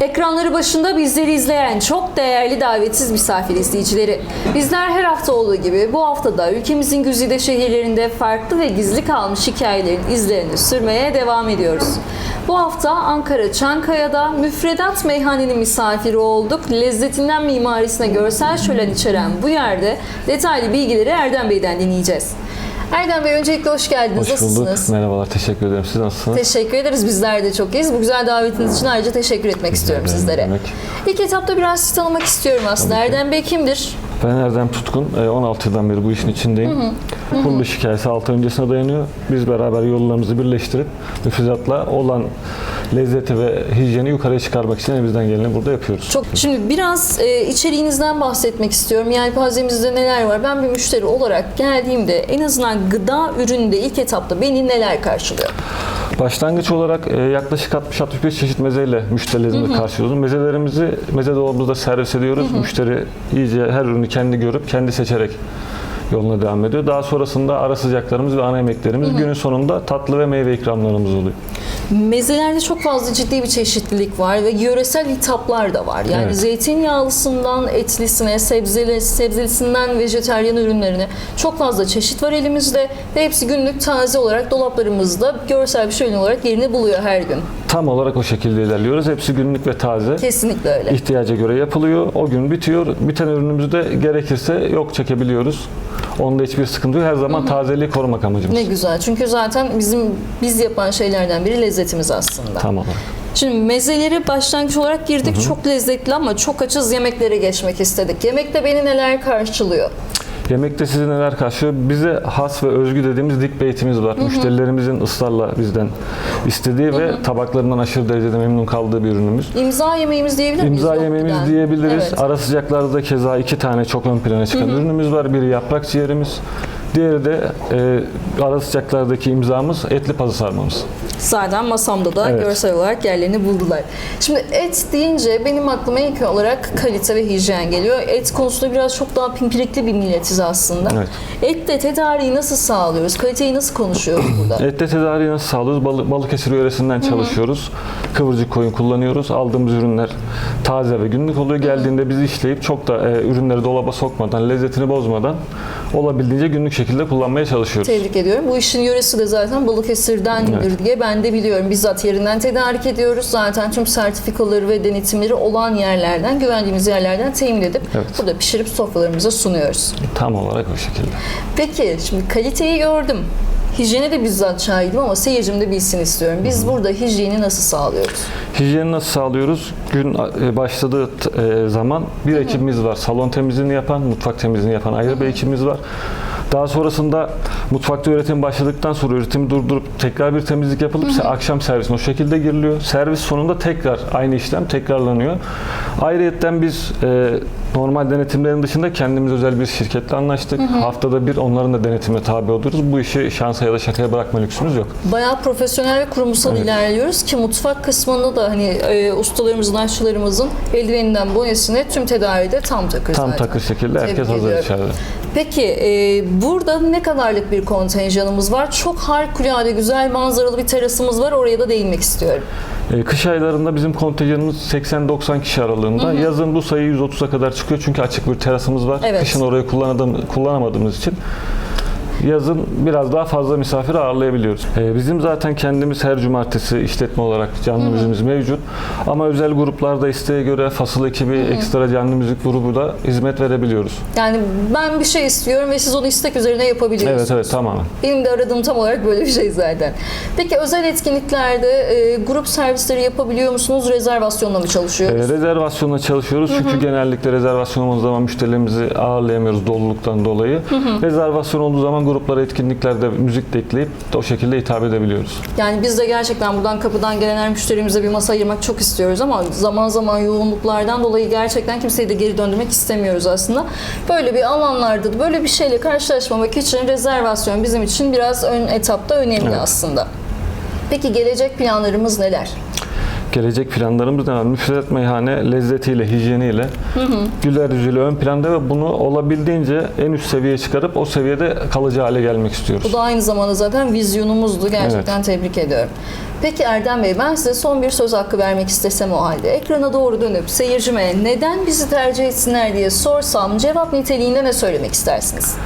Ekranları başında bizleri izleyen çok değerli davetsiz misafir izleyicileri. Bizler her hafta olduğu gibi bu haftada ülkemizin güzide şehirlerinde farklı ve gizli kalmış hikayelerin izlerini sürmeye devam ediyoruz. Bu hafta Ankara Çankaya'da müfredat meyhanenin misafiri olduk. Lezzetinden mimarisine görsel şölen içeren bu yerde detaylı bilgileri Erdem Bey'den dinleyeceğiz. Erdem Bey öncelikle hoş geldiniz. Hoş bulduk. Nasılsınız? Merhabalar. Teşekkür ederim. Siz nasılsınız? Teşekkür ederiz. Bizler de çok iyiyiz. Bu güzel davetiniz için ayrıca teşekkür etmek istiyorum ederim, sizlere. demek. İlk etapta biraz sizi tanımak istiyorum aslında. Tabii ki. Erdem Bey kimdir? Ben Erdem Tutkun. Ee, 16 yıldan beri bu işin içindeyim. Kuruluş hikayesi 6 öncesine dayanıyor. Biz beraber yollarımızı birleştirip müfredatla olan lezzeti ve hijyeni yukarıya çıkarmak için elimizden geleni burada yapıyoruz. Çok şimdi biraz e, içeriğinizden bahsetmek istiyorum. Yelpazemizde neler var? Ben bir müşteri olarak geldiğimde en azından gıda ürününde ilk etapta beni neler karşılıyor? Başlangıç olarak e, yaklaşık 60-65 çeşit mezeyle müşterilerimizi karşılıyoruz. Mezelerimizi meze dolabımızda servis ediyoruz. Müşteri iyice her ürünü kendi görüp kendi seçerek yoluna devam ediyor. Daha sonrasında ara sıcaklarımız ve ana yemeklerimiz günün sonunda tatlı ve meyve ikramlarımız oluyor. Mezelerde çok fazla ciddi bir çeşitlilik var ve yöresel hitaplar da var. Yani Evet. zeytinyağlısından etlisine, sebzeli, sebzelisinden vejeteryan ürünlerine çok fazla çeşit var elimizde ve hepsi günlük taze olarak dolaplarımızda görsel bir şölen olarak yerini buluyor her gün. Tam olarak o şekilde ilerliyoruz. Hepsi günlük ve taze. Kesinlikle öyle. ihtiyaca göre yapılıyor. O gün bitiyor. Biten ürünümüzü de gerekirse yok çekebiliyoruz. Onda hiçbir sıkıntı yok. Her zaman tazeliği korumak amacımız. Ne güzel. Çünkü zaten bizim biz yapan şeylerden biri lezzetimiz aslında. Tam olarak. Şimdi mezeleri başlangıç olarak girdik. Çok lezzetli ama çok açız yemeklere geçmek istedik. Yemekte beni neler karşılıyor? Yemekte sizi neler karşılıyor? Bize has ve özgü dediğimiz dik beytimiz var. Müşterilerimizin ısrarla bizden istediği ve tabaklarından aşırı derecede memnun kaldığı bir ürünümüz. İmza yemeğimiz diyebilir miyiz? İmza yemeğimiz giden. diyebiliriz. Evet. Ara sıcaklarda da keza iki tane çok ön plana çıkan ürünümüz var. Biri yaprak ciğerimiz. Diğeri de e, ara sıcaklardaki imzamız etli pazı sarmamız. Zaten masamda da Evet. görsel olarak yerlerini buldular. Şimdi et deyince benim aklıma ilk olarak kalite ve hijyen geliyor. Et konusunda biraz çok daha pimpirikli bir milletiz aslında. Evet. Ette tedariği nasıl sağlıyoruz? Kaliteyi nasıl konuşuyoruz burada? Ette tedariği nasıl sağlıyoruz? Balı- Balıkesir yöresinden çalışıyoruz. Kıvırcık koyun kullanıyoruz. Aldığımız ürünler taze ve günlük oluyor. Geldiğinde biz işleyip çok da e, ürünleri dolaba sokmadan, lezzetini bozmadan olabildiğince günlük şekilde kullanmaya çalışıyoruz. Tebrik ediyorum. Bu işin yöresi de zaten Balıkesir'dendir Evet. diye ben de biliyorum. Bizzat yerinden tedarik ediyoruz. Zaten tüm sertifikaları ve denetimleri olan yerlerden, güvendiğimiz yerlerden temin edip Evet. burada pişirip sofralarımıza sunuyoruz. Tam olarak o şekilde. Peki şimdi kaliteyi gördüm. Hijyene de bizzat şahidim ama seyircim de bilsin istiyorum. Biz burada hijyeni nasıl sağlıyoruz? Hijyeni nasıl sağlıyoruz? Gün e, başladığı t- e, zaman bir ekibimiz var. Salon temizliğini yapan, mutfak temizliğini yapan ayrı bir ekibimiz var. Daha sonrasında mutfakta üretim başladıktan sonra üretimi durdurup tekrar bir temizlik yapılıp ise akşam servisine o şekilde giriliyor. Servis sonunda tekrar aynı işlem tekrarlanıyor. Ayrıyetten biz e, normal denetimlerin dışında kendimiz özel bir şirketle anlaştık. Haftada bir onların da denetimine tabi oluyoruz. Bu işi şansa ya da şakaya bırakma lüksümüz yok. Bayağı profesyonel ve kurumsal Evet. ilerliyoruz ki mutfak kısmında da hani e, ustalarımızın, aşçılarımızın eldiveninden boyasını tüm tedaride tam takır Tam zaten. takır şekilde herkes Tebrik hazır ediyorum. içeride. Peki e, burada ne kadarlık bir kontenjanımız var? Çok harikulade güzel manzaralı bir terasımız var. Oraya da değinmek istiyorum. Ee, Kış aylarında bizim kontenjanımız 80-90 kişi aralığında. Yazın bu sayı 130'a kadar çıkıyor çünkü açık bir terasımız var. Evet. Kışın orayı kullanamadığımız için yazın biraz daha fazla misafir ağırlayabiliyoruz. Ee, bizim zaten kendimiz her cumartesi işletme olarak canlı müziğimiz mevcut. Ama özel gruplarda isteğe göre fasıl ekibi, ekstra canlı müzik grubu da hizmet verebiliyoruz. Yani ben bir şey istiyorum ve siz onu istek üzerine yapabiliyorsunuz. Evet evet tamamen. Benim de aradığım tam olarak böyle bir şey zaten. Peki özel etkinliklerde e, grup servisleri yapabiliyor musunuz? Rezervasyonla mı çalışıyoruz? rezervasyonla çalışıyoruz çünkü genellikle rezervasyon olduğu zaman müşterilerimizi ağırlayamıyoruz doluluktan dolayı. Rezervasyon olduğu zaman gruplara etkinliklerde müzik de ekleyip o şekilde hitap edebiliyoruz. Yani biz de gerçekten buradan kapıdan gelen her müşterimize bir masa ayırmak çok istiyoruz ama zaman zaman yoğunluklardan dolayı gerçekten kimseyi de geri döndürmek istemiyoruz aslında. Böyle bir alanlarda da böyle bir şeyle karşılaşmamak için rezervasyon bizim için biraz ön etapta önemli Evet. aslında. Peki gelecek planlarımız neler? Gelecek planlarımız ne var? Müfredat meyhane lezzetiyle, hijyeniyle, güler yüzüyle ön planda ve bunu olabildiğince en üst seviyeye çıkarıp o seviyede kalıcı hale gelmek istiyoruz. Bu da aynı zamanda zaten vizyonumuzdu. Gerçekten tebrik ediyorum. Peki Erdem Bey ben size son bir söz hakkı vermek istesem o halde. Ekrana doğru dönüp seyircime neden bizi tercih etsinler diye sorsam cevap niteliğinde ne söylemek istersiniz?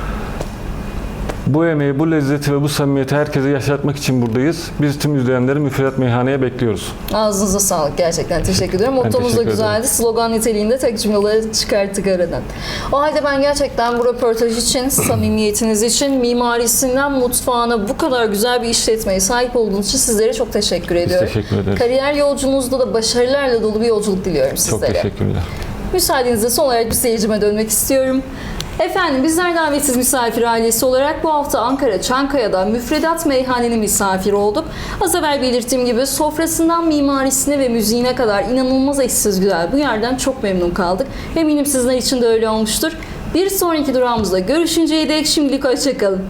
Bu emeği, bu lezzeti ve bu samimiyeti herkese yaşatmak için buradayız. Biz tüm izleyenleri müfredat meyhaneye bekliyoruz. Ağzınıza sağlık gerçekten teşekkür ediyorum. Mottomuz da güzeldi. ederim. Slogan niteliğinde tek cümleleri çıkarttık aradan. O halde ben gerçekten bu röportaj için, samimiyetiniz için, mimarisinden mutfağına bu kadar güzel bir işletmeye sahip olduğunuz için sizlere çok teşekkür ediyorum. teşekkür ederiz. Kariyer yolculuğunuzda da başarılarla dolu bir yolculuk diliyorum Çok sizlere. teşekkürler. Müsaadenizle son olarak bir seyircime dönmek istiyorum. Efendim bizler davetsiz misafir ailesi olarak bu hafta Ankara Çankaya'da müfredat meyhanenin misafir olduk. Az evvel belirttiğim gibi sofrasından mimarisine ve müziğine kadar inanılmaz eşsiz güzel bu yerden çok memnun kaldık. Eminim sizler için de öyle olmuştur. Bir sonraki durağımızda görüşünceye dek şimdilik hoşçakalın.